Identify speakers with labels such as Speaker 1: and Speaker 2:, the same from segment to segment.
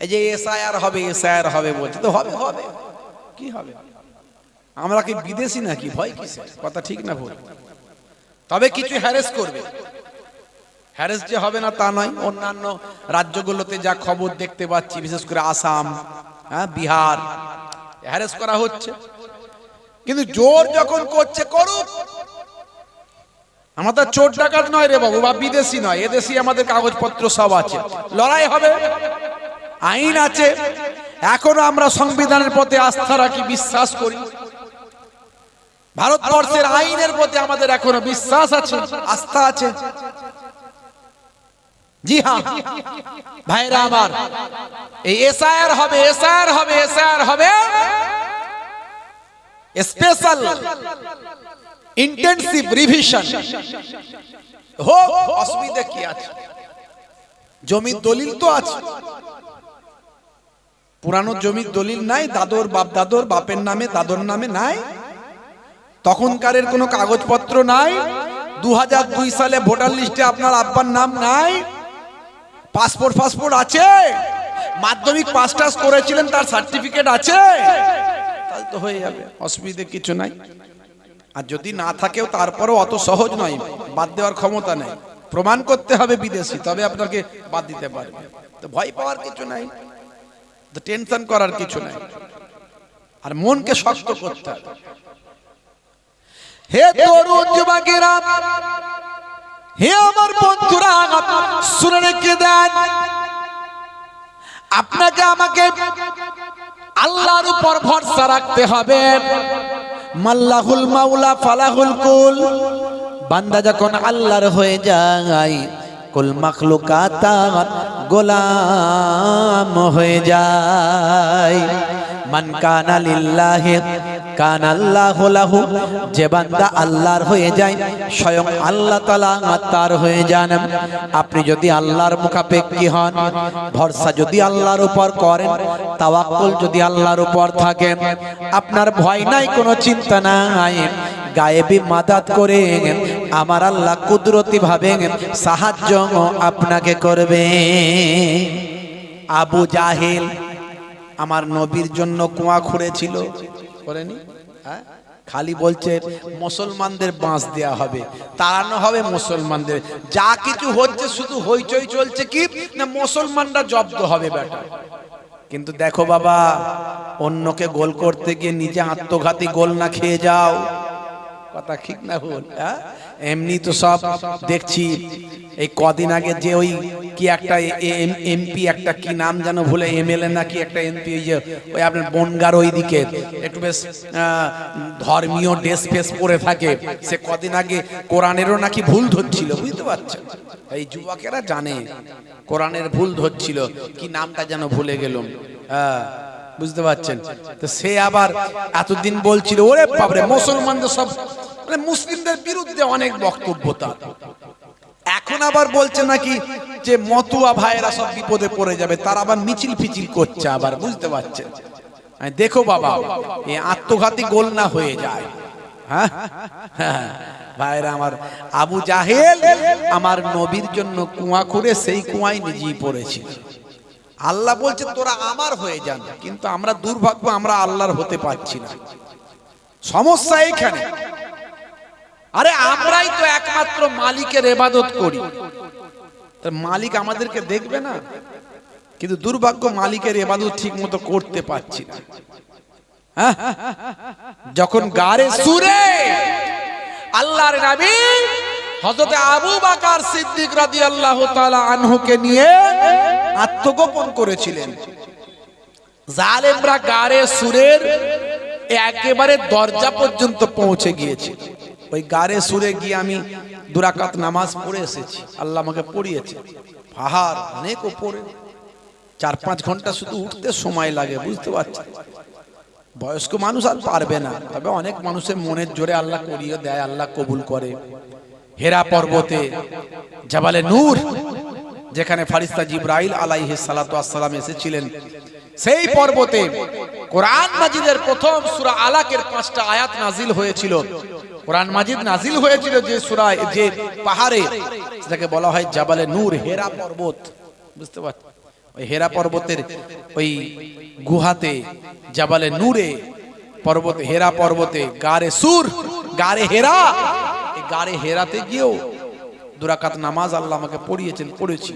Speaker 1: এই যে এসআইআর হবে এসআইআর হবে বলছে। তো হবে হবে। কি হবে? আমরা কি বিদেশি নাকি? ভয় কিসের? কথা ঠিক না ভুল। তবে কিছু হ্যারেস করবে। হ্যারেস যে হবে না তা নয়। অন্যান্য রাজ্যগুলোতে যা খবর দেখতে পাচ্ছি, বিশেষ করে আসাম হ্যাঁ বিহার হ্যারেস করা হচ্ছে। কিন্তু জোর যখন করছে, করুক। আমাদের চোর ডাকাত নয় রে বাবু, বা বিদেশি নয়। এদেশি আমাদের কাগজপত্র সব আছে। লড়াই হবে। আইন আছে। এখনও আমরা সংবিধানের প্রতি আস্থা রাখি, বিশ্বাস করি। ভারতবর্ষের আইনের প্রতি আমাদের এখনও বিশ্বাস আছে, আস্থা আছে। জি হ্যাঁ। ভাইরা আমার, এই এসআইআর হবে এসআইআর হবে এসআইআর হবে। Special intensive revision. হোক, অসুবিধা কি আছে? জমির দলিল তো আছে। পুরানো জমির দলিল নাই, দাদর বাপ দাদর, বাপের নামে, দাদর নামে নাই? তখনকারের কোনো কাগজপত্র নাই? দু হাজার দুই সালে ভোটার লিস্টে আপনার আব্বার নাম নাই? পাসপোর্ট ফাসপোর্ট আছে? মাধ্যমিক পাস টাস করেছিলেন, তার সার্টিফিকেট আছে? তাহলে তো হয়ে যাবে, অসুবিধে কিছু নাই। আর যদি না থাকেও তারপরেও অত সহজ নয়, বাদ দেওয়ার ক্ষমতা নেই। প্রমাণ করতে হবে বিদেশি, তবে আপনাকে বাদ দিতে পারবে। তো ভয় পাওয়ার কিছু নাই। টেনশন করার কিছু নাই। আর মনকে শক্ত করতে হবে। হে তরুণ যুবকেরা, হে আমার বন্ধুরা, শুনে রেখে দেন, আপনাকে আমাকে আল্লাহর উপর ভরসা রাখতে হবে। মাল্লাহুল মাওলা, ফালাহুল কুল। বান্দা যখন আল্লাহর হয়ে যায় কুল মাখলুকাত গোলাম হয়ে যায়। মান কানা লিল্লাহি, কান আল্লাহ লাহু, যে বান্দা আল্লাহর হয়ে যায়, স্বয়ং আল্লাহ তার হয়ে যান। আপনি যদি আল্লাহর মুখাপেক্ষী হন, ভরসা যদি আল্লাহর উপর করেন, তাওয়াক্কুল যদি আল্লাহর উপর থাকে, আপনার ভয় নাই, কোনো চিন্তা নাই। গায়েবী মাদাত করে আমার আল্লাহ কুদরতি ভাবে সাহায্য আপনাকে করবে। আবু জাহেল আমার নবীর জন্য কুয়া খুঁড়েছিল। হ্যাঁ? খালি বলছে, মুসলমানদের বাঁশ দেয়া হবে, তাড়ানো হবে মুসলমানদের। যা কিছু হচ্ছে শুধু হইচই চলছে কি? না, মুসলমানরা জব্দ হবে বেটা কিন্তু দেখো বাবা, অন্যকে গোল করতে গিয়ে নিজে আত্মঘাতী গোল না খেয়ে যাও। কথা ঠিক না ভুল হ্যাঁ? এমনি তো সব দেখছি। এই কদিন আগে যে ওই কি একটা এমপি একটা কি নাম যেন ভুলে এমএলএ নাকি একটা এমপি, ওই যে, ওই আপনার বনগার ওই দিকে একটু বেশ ধর্মীয় ড্রেস ফেস পরে থাকে। সে কদিন আগে কোরআনেরও নাকি ভুল ধরছিল, বুঝতে পারছেন? এই যুবকেরা জানে, কোরআনের ভুল ধরছিল, কি নামটা যেন ভুলে গেলাম। হ্যাঁ বুঝতে পারছেন? তো সে আবার এতদিন বলছিল, ওরে বাবরে মুসলমানদের সব মানে মুসলিমদের বিরুদ্ধে অনেক বক্তব্য তার এখন আবার বলছে নাকি যে মতুয়া ভাইয়েরা সব বিপদে পড়ে যাবে, তার আবার মিছিল ফিচিল করছে আবার, বুঝতে পারছেন? দেখো বাবা এই আত্মঘাতী গোল না হয়ে যায়। হ্যাঁ? ভাইরা আমার, আবু জাহেল আমার নবীর জন্য কুয়া করে সেই কুয়ায় নিজেই পড়েছিল। আল্লাহ বলছে, তোরা আমার হয়ে যান। কিন্তু আমরা দুর্ভাগ্য, আমরা আল্লাহর হতে পারছি না। সমস্যা এইখানে আরে, আমরাই তো একমাত্র মালিকের এবাদত করি। মালিক আমাদেরকে দেখবে না? কিন্তু দুর্ভাগ্য, মালিকের এবাদত ঠিক মতো করতে পারছি না। হ্যাঁ? যখন গারে সুরে আল্লাহর নবী হযরত আবু বাকার সিদ্দিক রাদিয়াল্লাহু তাআলা আনহুকে নিয়ে আত্মগোপন করেছিলেন। জালেমরা গারে সুরের একেবারে দরজা পর্যন্ত পৌঁছে গিয়েছে। ওই গারে সুরে গিয়ে আমি দুরাকাত নামাজ পড়ে এসেছি। আল্লাহ আমাকে পড়িয়েছে। পাহাড় অনেক ওপরে। চার পাঁচ ঘণ্টা শুধু উঠতে সময় লাগে, বুঝতে পারছি বয়স্ক মানুষ আর পারবে না। তবে অনেক মানুষের মনের জোরে আল্লাহ করিয়ে দেয়, আল্লাহ কবুল করে। হেরা পর্বতে, জাবালে নূর, যেখানে ফারিস্তা জিব্রাইল আলাইহি সালাতু আসসালাম এসেছিলেন। সেই পর্বতে কোরআন মাজিদের প্রথম সুরা আলাকের পাঁচটা আয়াত নাজিল হয়েছিল। কোরআন মাজিদ নাজিল হয়েছিল যে সূরা যে পাহাড়ে সেটাকে বলা হয় জাবালে নূর, হেরা পর্বত। বুঝতে পারছেন ওই হেরা পর্বতের ওই গুহাতে, জাবালে নূরে পর্বতে, হেরা পর্বতে, গারে সুর, গারে হেরা গারে হেরাতে গিয়েও দুরাকাত নামাজ আল্লাহ আমাকে পড়িয়েছেন পড়েছি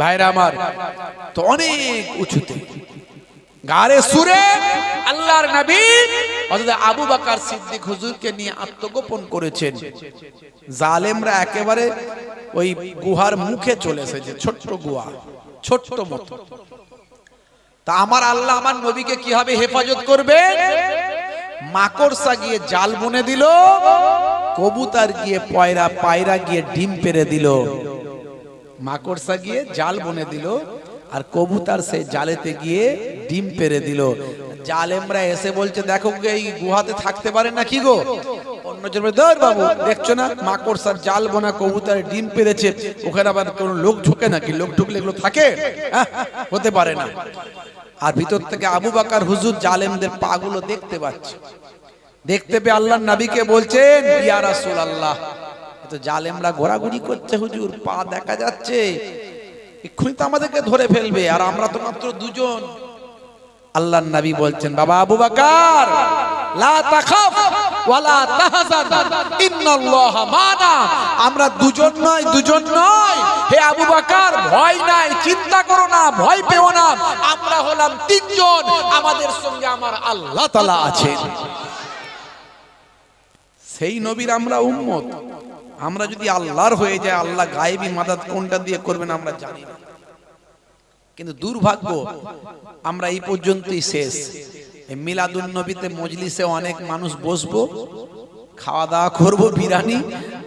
Speaker 1: ভাইরা আমার, তো অনেক উঁচুতে। গারে সুরে আল্লাহর নবী হযরত আবু বাকার সিদ্দিক হুজুরকে নিয়ে আত্মগোপন করেছেন। জালেমরা একেবারে ওই গুহার মুখে চলে এসেছে, ছোট্ট গুহা, ছোট্ট মতো। তা আমার আল্লাহ আমার নবীকে কীভাবে হেফাজত করবে? মাকড়সা গিয়ে জাল বুনে দিল। কবুতর গিয়ে পয়রা পায়রা গিয়ে ডিম পেরে দিল। মাকড়সা গিয়ে জাল বনে দিল আর কবুতর সে জালেতে গিয়ে ডিম পেরে দিল। জালেমরা এসে বলছে, দেখো এই গুহাতে থাকতে পারে না কি গো বাবু, দেখছ না? মাকড়সার জাল বোনা কবুতরের ডিম পেরেছে। ওখানে আবার কোনো লোক ঢুকে নাকি? লোক ঢুকলে এগুলো থাকে? হ্যাঁ? হতে পারে না। আর ভিতর থেকে আবু বাকার হুজুর জালেমদের পাগুলো দেখতে পাচ্ছে। দেখতে পেয়ে আল্লাহর নবীকে বলছেন, ইয়া রাসূলুল্লাহ। তো জালেমরা ঘোরাঘুরি করছে, হুজুর, পা দেখা যাচ্ছে। এক্ষুনি তো আমাদেরকে ধরে ফেলবে, আর আমরা তো মাত্র দুজন। আল্লাহর নবী বলছেন, বাবা আবু বাকার আমরা দুজন নয় দুজন নয়। হে আবু বাকার, ভয় নাই, চিন্তা করো না, ভয় পেও না। আমরা হলাম তিনজন, আমাদের সঙ্গে আমার আল্লাহ তাআলা আছেন। সেই নবীর আমরা উম্মত। আমরা যদি আল্লাহর হয়ে যায় আল্লাহ গায়েবী মাদাত কোনটা দিয়ে করবেন আমরা জানি না। কিন্তু দুর্ভাগ্য, আমরা এই পর্যন্তই শেষ। মিলাদুন নবীতে মজলিসে অনেক মানুষ বসবো খাওয়া দাওয়া করব, বিরিয়ানি,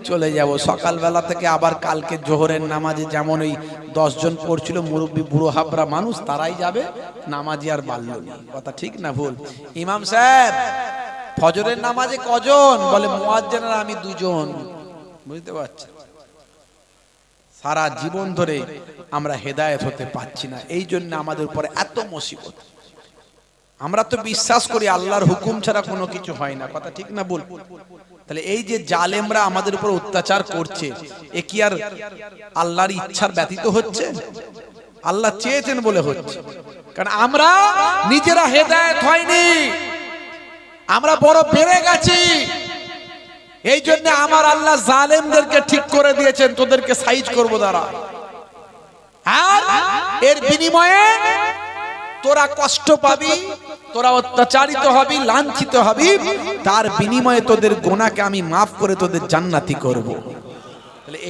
Speaker 1: চলে যাব। সকালবেলা থেকে আবার কালকে জোহরের নামাজে যেমন ওই দশজন পড়ছিল, মুরব্বী বুড়ো হাবরা মানুষ, তারাই যাবে নামাজি আর বাড়ল না। কথা ঠিক না ভুল? ইমাম সাহেব ফজরের নামাজে কজন? বলে মুয়াজ্জিনের আমি দুজন। বুঝতে পারছি সারা জীবন ধরে আমরা হেদায়েত হতে পাচ্ছি না। এই জন্য আমাদের উপরে এত মুসিবত। আমরা তো বিশ্বাস করি আল্লাহর হুকুম ছাড়া কোনো কিছু হয় না। কথা ঠিক না বল তাহলে এই যে জালেমরা আমাদের উপর অত্যাচার করছে এ কি আর আল্লাহর ইচ্ছার ব্যতীত হচ্ছে? আল্লাহ চেয়েছেন বলে হচ্ছে। কারণ আমরা নিজেরা হেদায়েত হয়নি। আমরা বড় বেড়ে গেছি। এই জন্য আমার আল্লাহ জালেমদেরকে ঠিক করে দিয়েছেন, তোদেরকে সাইজ করব দ্বারা আর এর বিনিময়ে তোরা কষ্ট পাবি, তোরা অত্যাচারিত হবি, লাঞ্ছিত হবি, তার বিনিময়ে তোদের গোনাকে আমি মাফ করে তোদের জান্নাতি করব।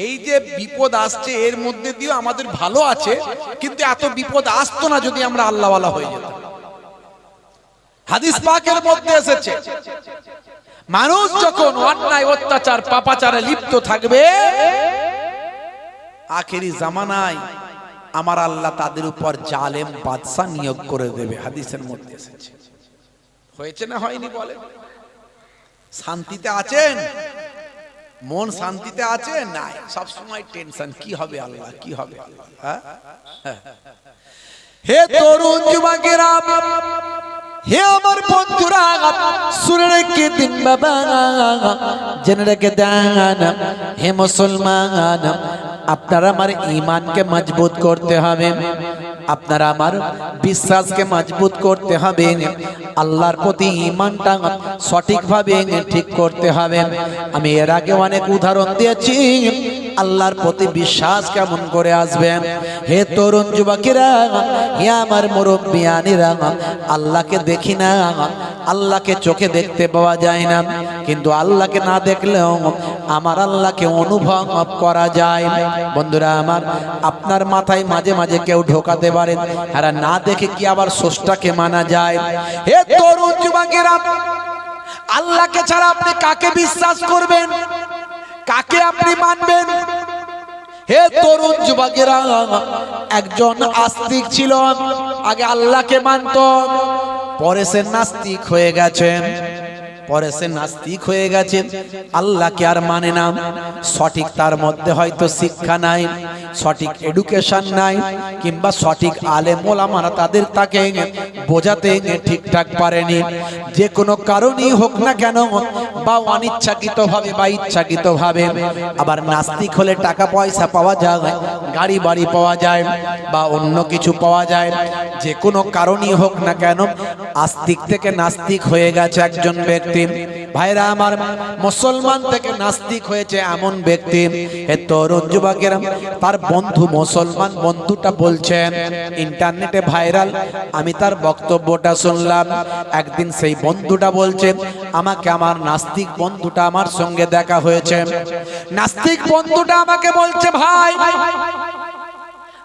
Speaker 1: এই যে বিপদ আসছে, এর মধ্যে দিয়েও আমাদের ভালো আছে, কিন্তু এত বিপদ আসতো না যদি আমরা আল্লাহওয়ালা হয়ে যেতাম। হাদিস পাকের মধ্যে এসেছে। মানুষ যখন অন্যায়, অত্যাচার, পাপাচারে লিপ্ত থাকবে, আখেরি জামানায় আমার আল্লাহ তাদের উপর জালেম বাদশা নিয়োগ করে দেবে, হাদিসের মধ্যে এসেছে। হয়েছে না হয়নি বলে? শান্তিতে আছেন? মন শান্তিতে আছে? নাই। সব সময় টেনশন কি হবে আল্লাহ? কি হবে আল্লাহ? হ্যাঁ? হ্যাঁ। হে তরুণ যুবকেরা হে আমার বন্ধুরা, শুনে রেখে দিন বাবা। জেনে রেখে দেন। হে মুসলমান, আপনার আমার ইমানকে মজবুত করতে হবে। আপনার আমার বিশ্বাসকে মজবুত করতে হবে, আল্লাহর প্রতি ইমানটা সঠিকভাবে ঠিক করতে হবে। আমি এর আগে অনেক উদাহরণ দিয়েছি, আল্লাহর প্রতি বিশ্বাস কেমন করে আসবে? হে তরুণ যুবকেরা, হে আমার মুরব্বিয়ানিরা, আল্লাহকে দেখি না, আল্লাহকে চোখে দেখতে পাওয়া যায় না। কিন্তু আল্লাহকে না দেখলেও আমার আল্লাহকে অনুভব করা যায়। বন্ধুরা আমার, আপনার মাথায় মাঝে মাঝে কেউ ঢোকাতে পারেন আর না দেখে কি আবার সোষ্টাকে মানা যায়। হে তরুণ আল্লাহকে ছাড়া আপনি কাকে বিশ্বাস করবেন? কাকে আপনি মানবেন? হে তরুণ যুবকেরা, একজন আস্তিক ছিল আগে আল্লাহকে মানত, পরে সে নাস্তিক হয়ে গেছেন পরে সে নাস্তিক হয়ে গেছে। আল্লাহকে আর মানে না। সঠিক তার মধ্যে হয়তো শিক্ষা নাই, সঠিক এডুকেশন নাই, কিংবা সঠিক আলেম ওলামারা তাদের তাকে বোঝাতে ঠিকঠাক পারেনি। যে কোনো কারণেই হোক না কেন, বা অনিচ্ছাকৃত ভাবে বা ইচ্ছাকৃত ভাবে আবার নাস্তিক হলে টাকা পয়সা পাওয়া যায়, গাড়ি বাড়ি পাওয়া যায়, বা অন্য কিছু পাওয়া যায়, যে কোনো কারণই হোক না কেন আস্তিক থেকে নাস্তিক হয়ে গেছে একজন ব্যক্তি। ভাইরা আমার, মুসলমান থেকে নাস্তিক হয়েছে এমন ব্যক্তি। এ তরুণ যুবকেরা, তার বন্ধু মুসলমান বন্ধুটা বলছেন, ইন্টারনেটে ভাইরাল, আমি তার বক্তব্যটা শুনলাম। একদিন সেই বন্ধুটা বলছে, আমাকে আমার নাস্তিক বন্ধুটা আমার সঙ্গে দেখা হয়েছে। নাস্তিক বন্ধুটা আমাকে বলছে, ভাই,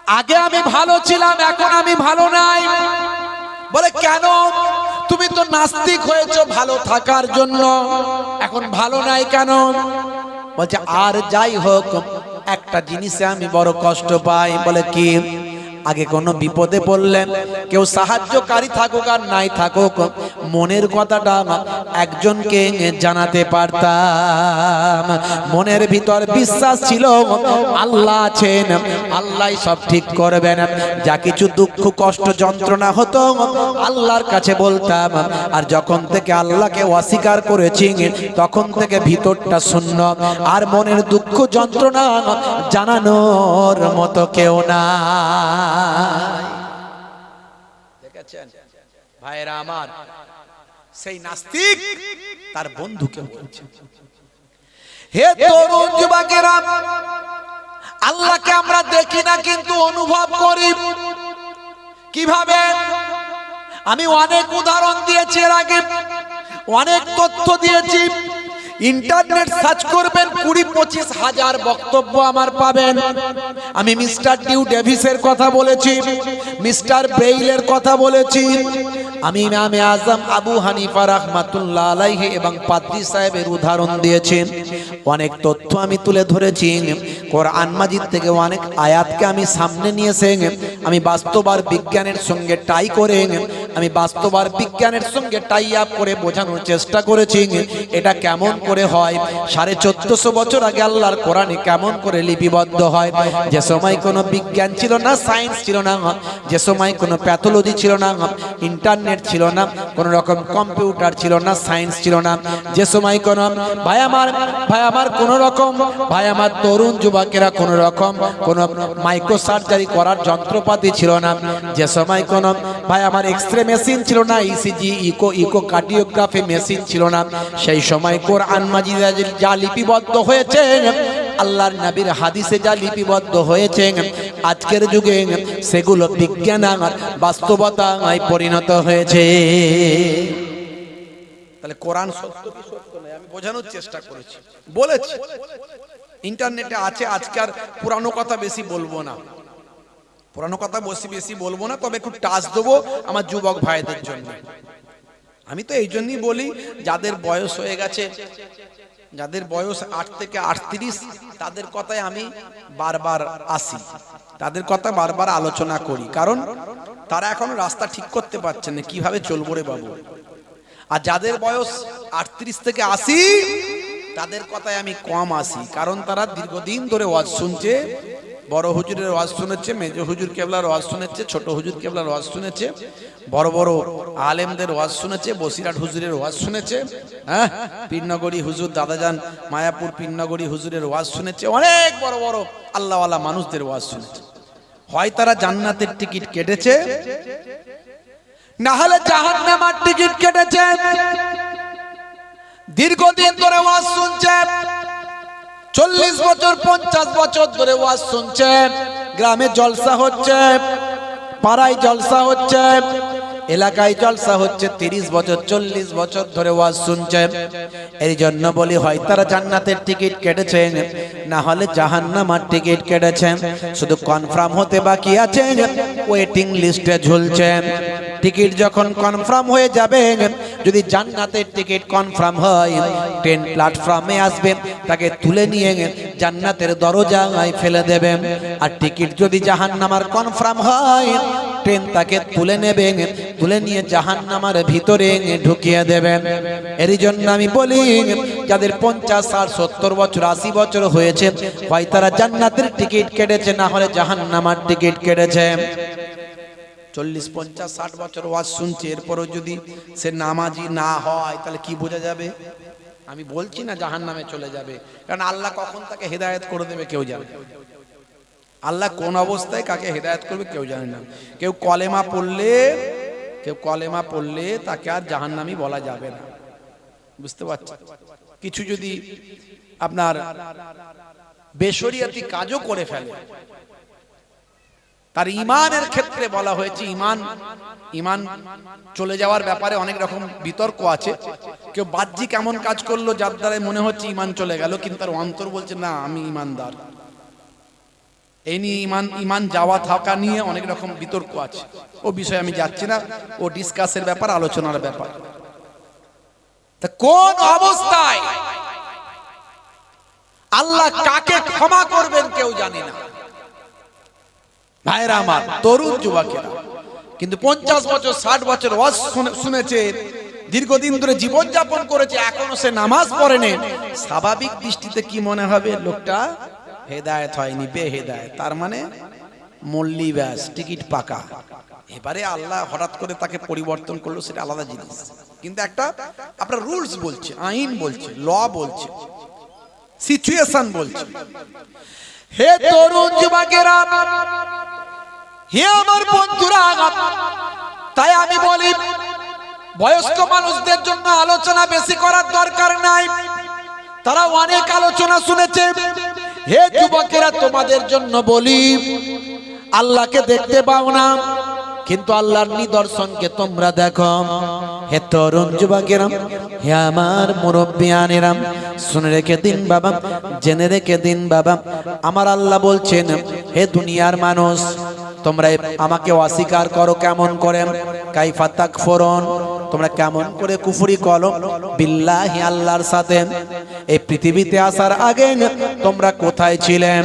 Speaker 1: আগে আমি ভালো ছিলাম, এখন আমি ভালো নাই। বলে, কেন? তুমি তো নাস্তিক হয়েছো ভালো থাকার জন্য। এখন ভালো নাই কেন? বলছে, আর যাই হোক, একটা জিনিসে আমি বড় কষ্ট পাই। বলে, কি? আগে কোনো বিপদে পড়লেন। কেউ সাহায্যকারী থাকুক আর নাই থাকুক, মনের কথাটা একজনকে জানাতে পারতাম। মনের ভিতর বিশ্বাস ছিল, আল্লাহ আছেন, আল্লাহ সব ঠিক করবেন। যা কিছু দুঃখ, কষ্ট, যন্ত্রণা হতো, আল্লাহর কাছে বলতাম। আর যখন থেকে আল্লাহকে অস্বীকার করেছি, তখন থেকে ভিতরটা শূন্য। আর মনের দুঃখ, যন্ত্রণা জানানোর মতো কেউ না দেখেছেন? ভাইরা আমার, সেই নাস্তিক তার হে তরুণ যুবকেরা, আল্লাহকে আমরা দেখি না, কিন্তু অনুভব করি। কীভাবে? আমি অনেক উদাহরণ দিয়েছি এর আগে, অনেক তথ্য দিয়েছি। ইন্টারনেট সার্চ করবেন কুড়ি পঁচিশ হাজার বক্তব্য আমার পাবেন। আমি মিস্টার ডিউ ডেভিসের কথা বলেছি, মিস্টার ব্রেইলের কথা বলেছি। আমি ইমামে আজম আবু হানিফা রহমাতুল্লাহ আলাইহি এবং পাদ্রি সাহেবের উদাহরণ দিয়েছি অনেক তথ্য আমি তুলে ধরেছি। কোরআন মাজিদ থেকে অনেক আয়াতকে আমি সামনে নিয়ে এসে আমি বাস্তবার বিজ্ঞানের সঙ্গে টাই করে আমি বাস্তবার বিজ্ঞানের সঙ্গে টাই আপ করে বোঝানোর চেষ্টা করেছি এটা কেমন করে হয়। সাড়ে চোদ্দশো বছর আগে আল্লাহর কোরআনে কেমন করে লিপিবদ্ধ হয়। যে সময় কোনো বিজ্ঞান ছিল না সায়েন্স ছিল না, যে সময় কোনো প্যাথোলজি ছিল না ইন্টারনেট ছিল না, কোনো রকম কম্পিউটার ছিল না সায়েন্স ছিল না। যে সময় কোনো, ভাই আমার ভাই আমার কোনো রকম, ভাই আমার তরুণ যুবকেরা কোনো রকম, কোনো মাইক্রো সার্জারি করার যন্ত্রপাতি ছিল না। যে সময় কোনো, ভাই আমার এক্স রে মেশিন ছিল না ECG echo echocardiography machine ছিল না। সেই সময় কোরআন মাজিদে যা লিপিবদ্ধ হয়েছে, আল্লাহর নবীর হাদিসে যা লিপিবদ্ধ হয়েছে, আজকের যুগে সেগুলো বিজ্ঞান আর বাস্তবতায় পরিণত হয়েছে। তাহলে কোরআন সত্য কি সত্য নয়? আমি বোঝানোর চেষ্টা করেছি। বলেছি। ইন্টারনেটে আছে আজকার পুরানো কথা বেশি বলব না। পুরানো কথা বেশি বেশি বলব না, তবে একটু টাচ দেবো আমার যুবক ভাইদের জন্য। আমি তো এই জন্যই বলি, যাদের বয়স হয়ে গেছে, যাদের বয়স আট থেকে আটত্রিশ, তাদের কথায় আমি বারবার আসি। তাদের কথা বারবার আলোচনা করি, কারণ তারা এখন রাস্তা ঠিক করতে পারছে না, কীভাবে চলবো রে বাবু? আর যাদের বয়স আটত্রিশ থেকে আশি, তাদের কথায় আমি কম আসি, কারণ তারা দীর্ঘদিন ধরে ওয়াজ শুনছে বড় হুজুরের ওয়াজ শুনেছে, মেজ হুজুর কেবলার ওয়াজ শুনেছে, ছোট হুজুর কেবলার ওয়াজ শুনেছে, বড় বড় আলেমদের ওয়াজ শুনেছে বসিরাট হুজুরের ওয়াজ শুনেছে হ্যাঁ? পীরনগরী হুজুর, দাদাজান মায়াপুর পীরনগরী হুজুরের ওয়াজ শুনেছে, অনেক বড় বড় আল্লাহওয়ালা মানুষদের ওয়াজ শুনেছে। হয় তারা জান্নাতের টিকিট কেটেছে না হলে জাহান্নামার টিকিট কেটেছে। দীর্ঘদিন ধরে ওয়াজ শুনছে। চল্লিশ বছর পঞ্চাশ বছর ধরে ওয়াজ শুনছে। গ্রামে জলসা হচ্ছে পাড়ায় জলসা হচ্ছে। এলাকায় জলসা হচ্ছে তিরিশ বছর, চল্লিশ বছর ধরে ওয়াজ শুনছে। এই জন্য বলি, হয় তারা জান্নাতের টিকিট কেটেছেন না হলে জাহান্নামার টিকিট কেটেছেন শুধু কনফার্ম হতে বাকি আছে ওয়েটিং লিস্টে ঝুলছেন টিকিট যখন কনফার্ম হয়ে যাবে, যদি জান্নাতের টিকিট কনফার্ম হয় ট্রেন প্ল্যাটফর্মে আসবে, তাকে তুলে নিয়ে জান্নাতের দরজায় ফেলে দেবে। আর টিকিট যদি জাহান্নামার কনফার্ম হয় ট্রেন তাকে তুলে নেবে তুলে নিয়ে জাহান্নামার ভিতরে ঢুকিয়ে দেবেন। এরই জন্য আমি বলি, যাদের পঞ্চাশ, ষাট, সত্তর বছর, আশি বছর হয়েছে, হয় তারা জান্নাতের টিকিট কেটেছে, না হলে জাহান্নামার টিকিট কেটেছে। চল্লিশ, পঞ্চাশ, ষাট বছর ওয়াজ শুনছে, এরপরও যদি সে নামাজি না হয়, তাহলে কি বোঝা যাবে? আমি বলছি না জাহান নামে চলে যাবে, কারণ আল্লাহ কখন তাকে হেদায়ত করে দেবে কেউ জানে আল্লাহ কোন অবস্থায় কাকে হেদায়ত করবে কেউ জানে না। কেউ কলেমা পড়লে কেউ কলেমা পড়লে তাকে আর জাহান্নামি বলা যাবে না। বুঝতে পারছেন? কিছু যদি আপনার বেসরিয়াতি কাজও করে ফেলে, তার ইমানের ক্ষেত্রে বলা হয়েছে ইমান ইমান চলে যাওয়ার ব্যাপারে অনেক রকম বিতর্ক আছে। কেউ বাহ্যিক এমন কাজ করল যার দ্বারা মনে হচ্ছে ইমান চলে গেল, কিন্তু তার অন্তর বলছে, না, আমি ইমানদার এই নিয়ে ইমান ইমান যাওয়া থাকা নিয়ে অনেক রকম বিতর্ক আছে। ও বিষয়ে আমি যাচ্ছি না, ও ডিসকাসের ব্যাপার, আলোচনার ব্যাপার। তা কোন অবস্থায় আল্লাহ কাকে ক্ষমা করবেন কেউ জানি না। ভাইরা আমার, তরুণ যুবকেরা, কিন্তু পঞ্চাশ বছর, ষাট বছর শুনেছে, দীর্ঘদিন ধরে জীবনযাপন করেছে, এখনও সে নামাজ পড়েনি স্বাভাবিক দৃষ্টিতে কি মনে হবে লোকটা? হেদায়েত হয়নি বে হেদায়েত তার মানে মল্লি ব্যাস, টিকিট পাকা। এবারে আল্লাহ হঠাৎ করে তাকে পরিবর্তন করল, সেটা আলাদা জিনিস। কিন্তু একটা আপনার রুলস বলছে, আইন বলছে, ল বলছে, সিচুয়েশন বলছে। হে তরুণ যুবকেরা, হে আমার বন্ধুরা, তাই আমি বলি, বয়স্ক মানুষদের জন্য আলোচনা বেশি করার দরকার নাই। তারা অনেক আলোচনা শুনেছে। হে যুবকেরা, তোমাদের জন্য বলি, আল্লাহকে দেখতে পাও না, কিন্তু আল্লাহর নিদর্শনকে তোমরা দেখো। হে তরুণ যুবকেরা, হে আমার মুরব্বিয়ানেরাম শুনে রেখে দিন বাবা, জেনে রেখে দিন বাবা, আমার আল্লাহ বলছেন, হে দুনিয়ার মানুষ, তোমরা আমাকে অস্বীকার করো কেমন করে? কাইফা তাকফুরুন তোমরা কেমন করে কুফুরি করো? বিল্লাহি আল্লাহর সাথে। এই পৃথিবীতে আসার আগে তোমরা কোথায় ছিলেন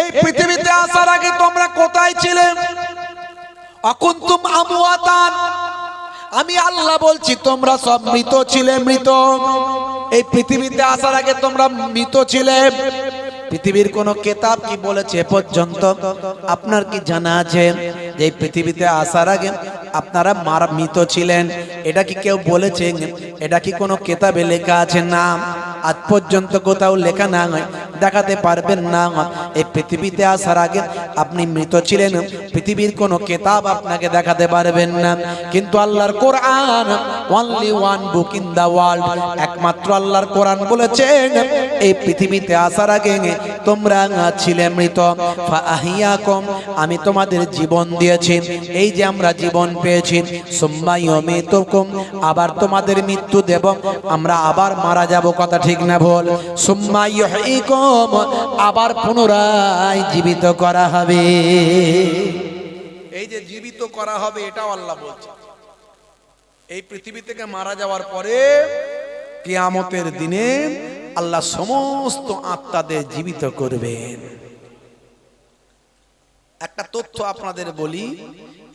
Speaker 1: এই পৃথিবীতে আসার আগে তোমরা কোথায় ছিলেন অকুন্তুম আমওয়াতান। আমি আল্লাহ বলছি, তোমরা সব মৃত ছিলে, মৃত। এই পৃথিবীতে আসার আগে তোমরা মৃত ছিলে। পৃথিবীর কোন কেতাব কি বলেছে পর্যন্ত? আপনার কি জানা আছে যে পৃথিবীতে আসার আগে আপনারা মার মৃত ছিলেন। এটা কি কেউ বলেছে? এটা কি কোনো কেতাবে লেখা আছে না? আজ পর্যন্ত কোথাও লেখা না দেখাতে পারবেন না। এই পৃথিবীতে আসার আগে আপনি মৃত ছিলেন। পৃথিবীর কোনো কেতাব আপনাকে দেখাতে পারবেন না। কিন্তু আল্লাহর কোরআন only one book in the world একমাত্র আল্লাহর কোরআন বলেছেন এই পৃথিবীতে আসার আগে তোমরা ছিলে মৃত। ফাহিয়াকুম আমি তোমাদের জীবন দিয়েছি, এই যে আমরা জীবন পেয়েছি। সুম্মাইয়মিতুকুম আবার তোমাদের মৃত্যু দেব, আমরা আবার মারা যাব, কথা ঠিক না ভুল। সুম্মাইয়ুহইকুম আবার পুনরায় জীবিত করা হবে। এই যে জীবিত করা হবে, এটাও আল্লাহ বলছে। এই পৃথিবী থেকে মারা যাওয়ার পরে কিয়ামতের দিনে আল্লাহ সমস্ত আত্মাদের জীবিত করবেন। একটা তথ্য আপনাদের বলি,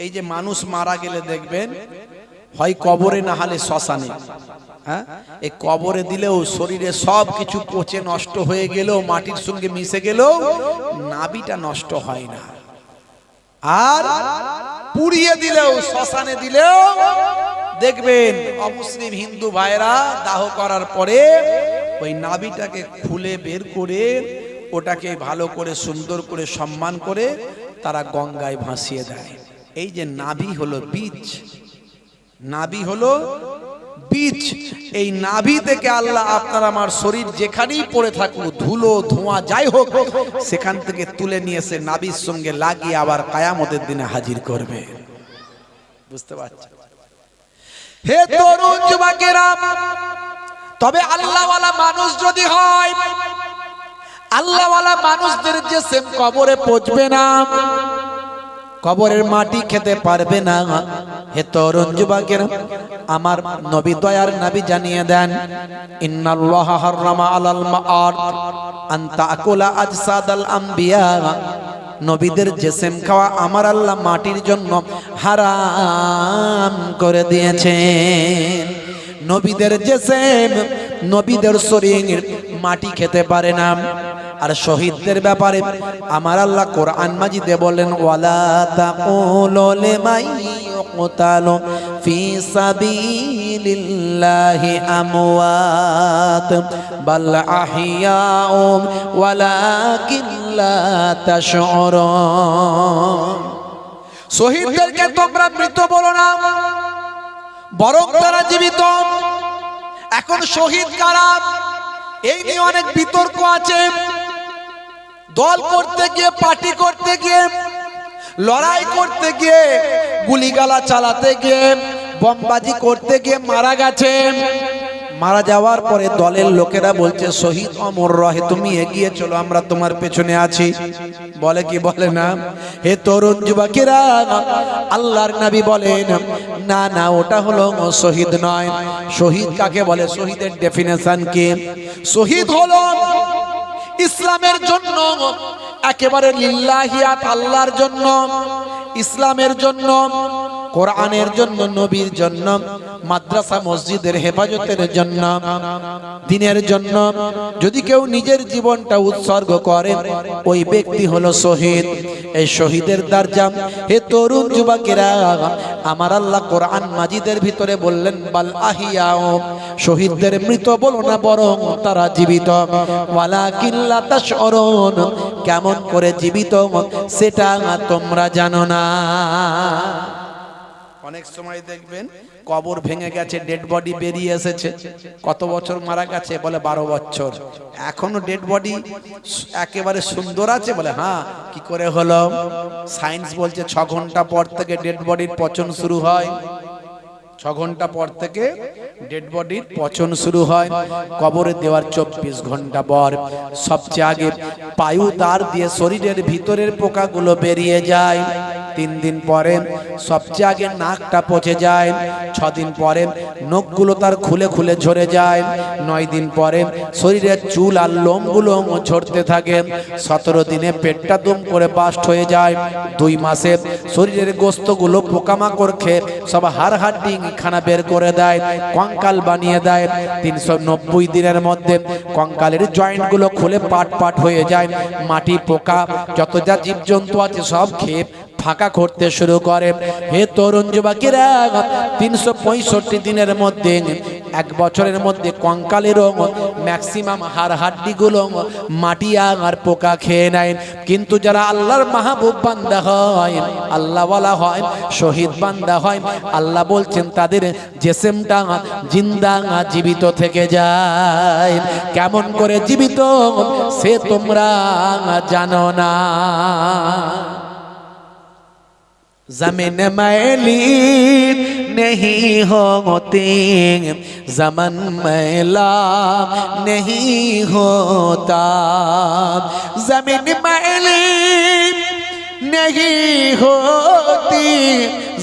Speaker 1: এই যে মানুষ মারা গেলে দেখবেন, হয় কবরে না হলে শ্মশানে। হ্যাঁ? এই কবরে দিলেও শরীরে সব কিছু পচে নষ্ট হয়ে গেলেও, মাটির সঙ্গে মিশে গেলেও নাবিটা নষ্ট হয় না। আর পুড়িয়ে দিলেও, শ্মশানে দিলেও দেখবেন অমুসলিম হিন্দু ভাইরা দাহ করার পরে ওই নাবিটাকে খুলে বের করে ওটাকে ভালো করে, সুন্দর করে সম্মান করে তারা গঙ্গায় ভাসিয়ে দেয়। এই যে নাভি হলো বীজ, নাভি হলো বীজ। এই নাভি থেকে আল্লাহ আপনার আমার শরীর যেখানেই পড়ে থাকুক, ধুলো, ধোঁয়া, যাই হোক, সেখান থেকে তুলে নিয়ে এসে নাভির সঙ্গে লাগিয়ে আবার কায়ামতের দিনে হাজির করবে। বুঝতে পারছেন? হে তরুণ যুবকেরা, তবে আল্লাহওয়ালা মানুষ যদি হয়, আল্লাহওয়ালা মানুষদের যে সেম কবরে পচবে না, কবরের মাটি খেতে পারবে না। হে তরুণ যুবকের, আমার নবী দয়ার নবী জানিয়ে দেন, ইন্নাল্লাহ হাররামা আলাল মাআর আন তাকুলা আজসাদাল আম্বিয়া। নবীদের জেসেম খাওয়া আমার আল্লাহ মাটির জন্য হারাম করে দিয়েছেন। নবীদের জেসেম নবীদের শরীর মাটি খেতে পারে না। আর শহীদদের ব্যাপারে আমার আল্লাহ কোরআন মাজিদে বলেন, ওয়ালা তাকুলু লিমাই ইউকতালু في سبيل الله أموات بل أحياء ولكن لا تشعرون শহীদদেরকে তোমরা মৃত বলো না বরং তারা জীবিত এখন শহীদ কারা এই নিয়ে অনেক বিতর্ক আছে দল করতে গিয়ে পার্টি করতে গিয়ে লড়াই করতে গিয়ে, গুলিগালা চালাতে গিয়ে, বমবাজি করতে গিয়ে মারা গেছে। মারা যাওয়ার পরে দলের লোকেরা বলছে, শহীদ অমর রহে, তুমি এগিয়ে চলো, আমরা তোমার পেছনে আছি। বলে কি বলে না? হে তরুণ যুবকেরা, আল্লাহর নবী বলেন, না না, ওটা হলো শহীদ নয়। শহীদ কাকে বলে? শহীদের ডেফিনেশন কি? শহীদ হলো ইসলামের জন্য একেবারে লিল্লাহিয়াত আল্লাহর জন্য, ইসলামের জন্য, কোরআনের জন্য, নবীর জন্য, মাদ্রাসা, মসজিদের হেফাজতের জন্য, দিনের জন্য। যদি কেউ নিজের জীবনটা উৎসর্গ করে, ওই ব্যক্তি হলো শহীদ। এই শহীদের দারজাম হে তরুণ যুবকেরা, আমার আল্লাহ কোরআন মাজিদের ভিতরে বললেন, বাল আহিয়াও শহীদদের মৃত বলো না বরং তারা জীবিত। ওয়ালা কিল্লা কেমন করে জীবিত সেটা তোমরা জানো না। অনেক সময় দেখবেন কবর ভেঙে গেছে ডেড বডি বেরিয়ে এসেছে। কত বছর মারা গেছে? বলে বারো বছর। এখনও ডেড বডি একেবারে সুন্দর আছে? বলে হ্যাঁ কি করে হলো? সায়েন্স বলছে, ছ ঘণ্টা পর থেকে ডেড বডির পচন শুরু হয়। ছ ঘণ্টা পর থেকে ডেড বডির পচন শুরু হয়, কবরে দেওয়ার চব্বিশ ঘণ্টা পর। সবচেয়ে আগে পায়ু তার দিয়ে শরীরের ভিতরের পোকাগুলো বেরিয়ে যায়। তিন দিন পরে সবচেয়ে আগে নাকটা পচে যায় ছ দিন পরে নখগুলো তার খুলে খুলে ঝরে যায়, নয় দিন পরে শরীরের চুল আর লোমগুলো ঝরতে থাকে। সতেরো দিনে পেটটা দুম করে বাস্ট হয়ে যায়। দুই মাসে শরীরের গোস্তগুলো পোকামাকড় খেয়ে সব হাড় হাড্ডি খানা বের করে দেয়, কঙ্কাল বানিয়ে দেয়। তিনশো নব্বই দিনের মধ্যে কঙ্কালের জয়েন্টগুলো খুলে পাট পাট হয়ে যায়, মাটি পোকা, যত যা জীবজন্তু আছে সব খেয়ে ফাঁকা করতে শুরু করে। হে তরুণ যুবকেরা, তিনশো পঁয়ষট্টি দিনের মধ্যে এক বছরের মধ্যে কঙ্কালেরও ম্যাক্সিমাম হাড় হাড্ডিগুলো মাটি আর পোকা খেয়ে নেয়। কিন্তু যারা আল্লাহর মাহবুব বান্দা হয়, আল্লাহওয়ালা হয়, শহীদ বান্দা হয়, আল্লাহ বলছেন তাদের জেসেমটা জিন্দা জীবিত থেকে যায়। কেমন করে জীবিত, সে তোমরা জানো না। जमीन मैली नहीं होती जमन मैला नहीं होता जमीन मैली नहीं होती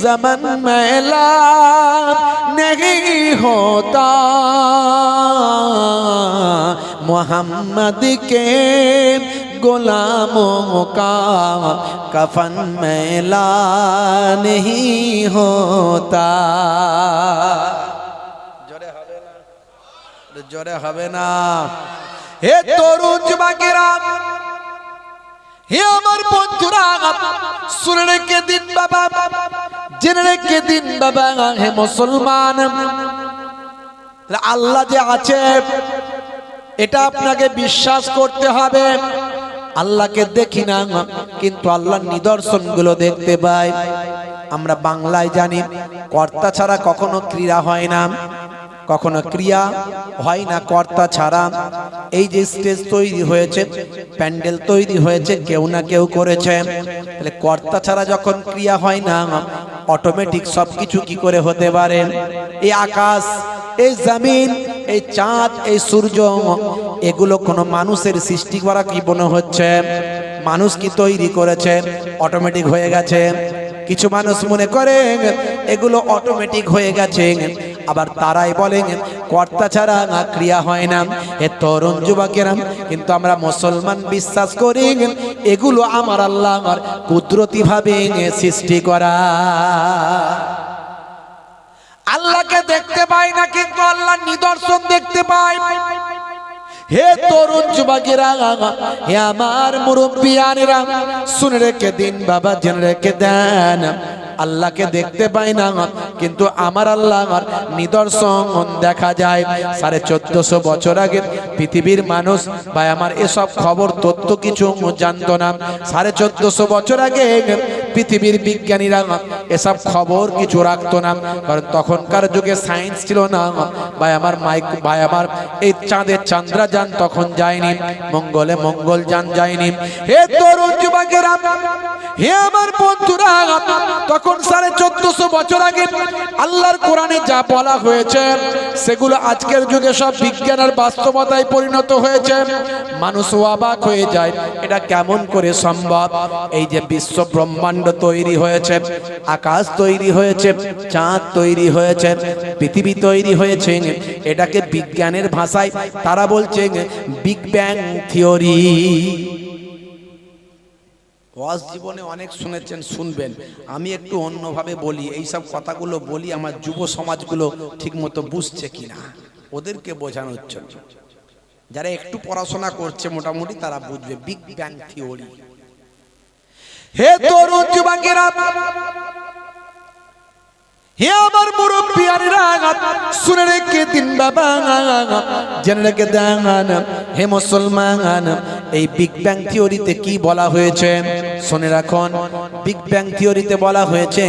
Speaker 1: जमन मैला नहीं होता मोहम्मद के गुलामों का कफन मैला नहीं होता জোরে হবে না জোরে হবে না হে তরুণ যুবকেরা হে আমার বন্ধুরা শুনে রেখে দিন বাবা জেনে রেখে দিন বাবা হে মুসলমান আল্লাহ যে আছে এটা আপনাকে বিশ্বাস করতে হবে আল্লাহকে দেখি না, কিন্তু আল্লাহর নিদর্শনগুলো দেখতে পাই। আমরা বাংলায় জানি, কর্তা ছাড়া কখনো ক্রীড়া হয় না। কখনো ক্রিয়া হয় না, কর্তা ছাড়া। এই যে স্টেজ তৈরি হয়েছে, প্যান্ডেল তৈরি হয়েছে, কেউ না কেউ করেছে। তাহলে কর্তা ছাড়া যখন ক্রিয়া হয় না অটোমেটিক সব কিছু কি করে হতে পারে? এই আকাশ, এই জমিন, এই চাঁদ, এই সূর্য, এগুলো কোনো মানুষের সৃষ্টি করা কি মনে হচ্ছে? মানুষ কি তৈরি করেছে? অটোমেটিক হয়ে গেছে। কিছু মানুষ মনে করে এগুলো অটোমেটিক হয়ে গেছে। আবার তারাই বলেন, কর্তা ছাড়া ক্রিয়া হয় না। এ তরুণ যুবকেরা, কিন্তু আমরা মুসলমান বিশ্বাস করি, এগুলো আমার আল্লাহ আমার কুদরতি ভাবে সৃষ্টি করা। আল্লাহকে দেখতে পাই না, কিন্তু আল্লাহর নিদর্শন দেখতে পাই। হে তরুণ যুবকেরা, হে আমার মুরব্বিয়ানেরা, শুনে রেখে দিন বাবা, জেনে রেখে দেন। আল্লাহকে দেখতে পাই না, কিন্তু আমার আল্লাহ নিদর্শন দেখা যায়। সাড়ে চোদ্দশো বছর আগে পৃথিবীর মানুষ বা আমার এসব খবর, তথ্য কিছু জানতো না। সাড়ে চোদ্দশো বছর আগে পৃথিবীর বিজ্ঞানীরা এসব খবর কিছু রাখতো না, কারণ তখনকার যুগে সায়েন্স ছিল না। ভাই, আমার মাইক, ভাই, আমার এই চাঁদের চান্দ্রাযান তখন যায়নি, মঙ্গলে মঙ্গল যান যায়নি। হে তরুণ যুবকেরা, হে আমার বন্ধুরা, তখন সাড়ে চোদ্দশো বছর আগে আল্লাহর কোরআনে যা বলা হয়েছে, সেগুলো আজকের যুগে সব বিজ্ঞানের বাস্তবতায় পরিণত হয়েছে। মানুষ অবাক হয়ে যায়, এটা কেমন করে সম্ভব? এই যে বিশ্ব ব্রহ্মাণ্ড তৈরি হয়েছে, আকাশ তৈরি হয়েছে, চাঁদ তৈরি হয়েছে, পৃথিবী তৈরি হয়েছে, এটাকে বিজ্ঞানের ভাষায় তারা বলছে বিগ ব্যাং থিওরি। ওয়াজ জীবনে অনেক শুনেছেন, শুনবেন। আমি একটু অন্যভাবে বলি এই সব কথাগুলো বলি আমার যুব সমাজগুলো ঠিকমতো বুঝছে কিনা, ওদেরকে বোঝানোর জন্য। যারা একটু পড়াশোনা করছে মোটামুটি তারা বুঝবে, বিগ ব্যাং থিওরি। হে তরুণ যুবকেরা হে আমার মুরব্বিয়ারা শুনে রেখে দিন বাবা। জেনে রেখে দেন, হে মুসলমান, এই বিগ ব্যাং থিওরিতে কি বলা হয়েছে? শুনে রাখুন বিগ ব্যাং থিওরিতে বলা হয়েছে,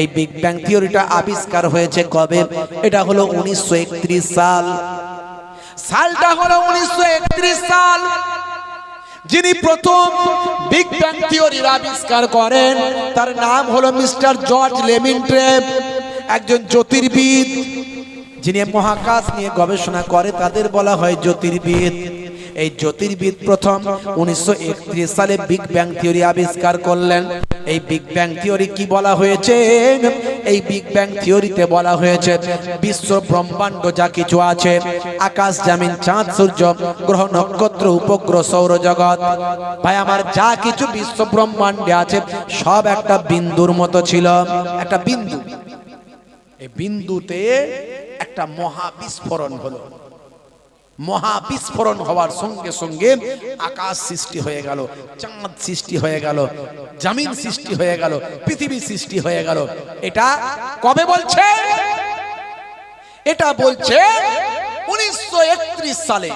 Speaker 1: এই বিগ ব্যাং থিওরিটা আবিষ্কার হয়েছে কবে? এটা হলো উনিশশো একত্রিশ সাল। সালটা হলো উনিশশো একত্রিশ সাল। যিনি প্রথম বিগ ব্যাং থিওরির আবিষ্কার করেন, তার নাম হলো মিস্টার জর্জ লেমিনট্রেপ, একজন জ্যোতির্বিদ। যিনি মহাকাশ নিয়ে গবেষণা করে, তাদের বলা হয় জ্যোতির্বিদ। এই জ্যোতির্বিদ প্রথম উনিশশো সালে বিগ ব্যাং থিওরি আবিষ্কার করলেন। এই বিগ ব্যাং থিওরি কি বলা হয়েছে? এই বিগ ব্যাং থিওরিতে বলা হয়েছে, বিশ্ব ব্রহ্মাণ্ড যা কিছু আছে, আকাশ, জামিন, চাঁদ, সূর্য, গ্রহ, নক্ষত্র, উপগ্রহ সৌরজগৎ ভাই, আমার যা কিছু বিশ্ব ব্রহ্মাণ্ডে আছে, সব একটা বিন্দুর মতো ছিল। একটা বিন্দু। এই বিন্দুতে একটা মহা বিস্ফোরণ হলো। মহা বিস্ফোরণ হওয়ার সঙ্গে সঙ্গে আকাশ সৃষ্টি হয়ে গেল, চাঁদ সৃষ্টি হয়ে গেল, জামিন সৃষ্টি হয়ে গেল, পৃথিবী সৃষ্টি হয়ে গেল। এটা কবে বলছে? এটা বলছে উনিশশো একত্রিশ সালে।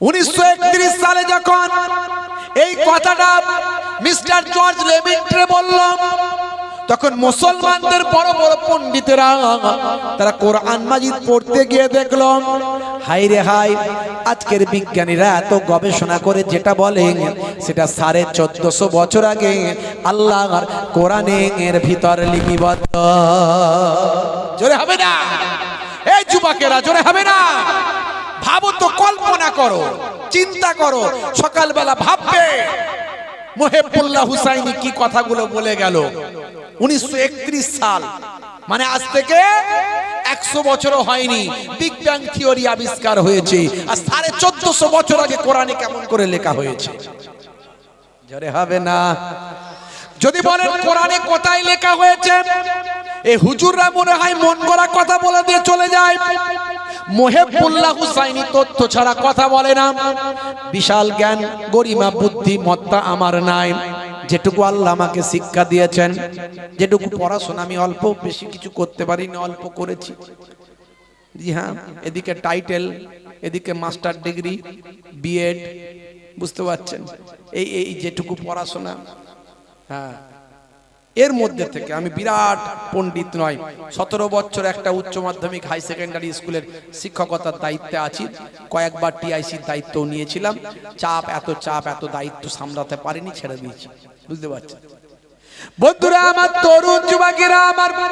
Speaker 1: উনিশশো একত্রিশ সালে যখন এই কথাটা মিস্টার জর্জ লেমিন্ট্রে বলল তখন মুসলমানদের বড় বড় পণ্ডিতেরা, তারা কোরআন মাজিদ পড়তে গিয়ে দেখল হাই রে হাই আজকের বিজ্ঞানীরা এত গবেষণা করে যেটা বলেন সেটা সাড়ে চোদ্দশো বছর আগে আল্লাহ কোরআনে এর ভিতর লিপিবদ্ধ। জোরে হবে না? এই যুবকেরা, জোরে হবে না? ভাবো তো, কল্পনা করো, চিন্তা করো, সকালবেলা ভাববে, মোহেবুল্লাহ হুসাইনি কি কথাগুলো বলে গেল? উনিশশো একত্রিশ সাল। মানে আজ থেকে একশো বছরও হয়নি বিগ ব্যাং থিওরি আবিষ্কার হয়েছে আর সাড়ে চোদ্দশো বছর আগে কোরআনে কেমন করে লেখা হয়েছে? জোরে হবে না। যদি বলেন কোরআনে কোথায় লেখা হয়েছে এই হুজুররা মনে হয় মন গড়া কথা বলে দিয়ে চলে যায়। মোহেবুল্লাহ হুসাইনি তথ্য ছাড়া কথা বলে না। বিশাল জ্ঞান, গরিমা, বুদ্ধি, মত্তা আমার নাই। যেটুকু আল্লাহ আমাকে শিক্ষা দিয়েছেন, যেটুকু পড়াশোনা, আমি অল্প বেশি কিছু করতে পারিনি, অল্প করেছি। জি হ্যাঁ এদিকে টাইটেল এদিকে মাস্টার ডিগ্রি বিএড বুঝতে পারছেন? এই এই যেটুকু পড়াশোনা হ্যাঁ এর মধ্যে থেকে আমি বিরাট পণ্ডিত নয় সতেরো বছর একটা উচ্চ মাধ্যমিক হাই সেকেন্ডারি স্কুলের শিক্ষকতার দায়িত্বে আছি। কয়েকবার টিআইসির দায়িত্ব নিয়েছিলাম। চাপ, এত চাপ, এত দায়িত্ব সামলাতে পারিনি, ছেড়ে দিয়েছি। বুঝতে পারছেন বন্ধুরা আমার তরুণ যুবকেরা আমার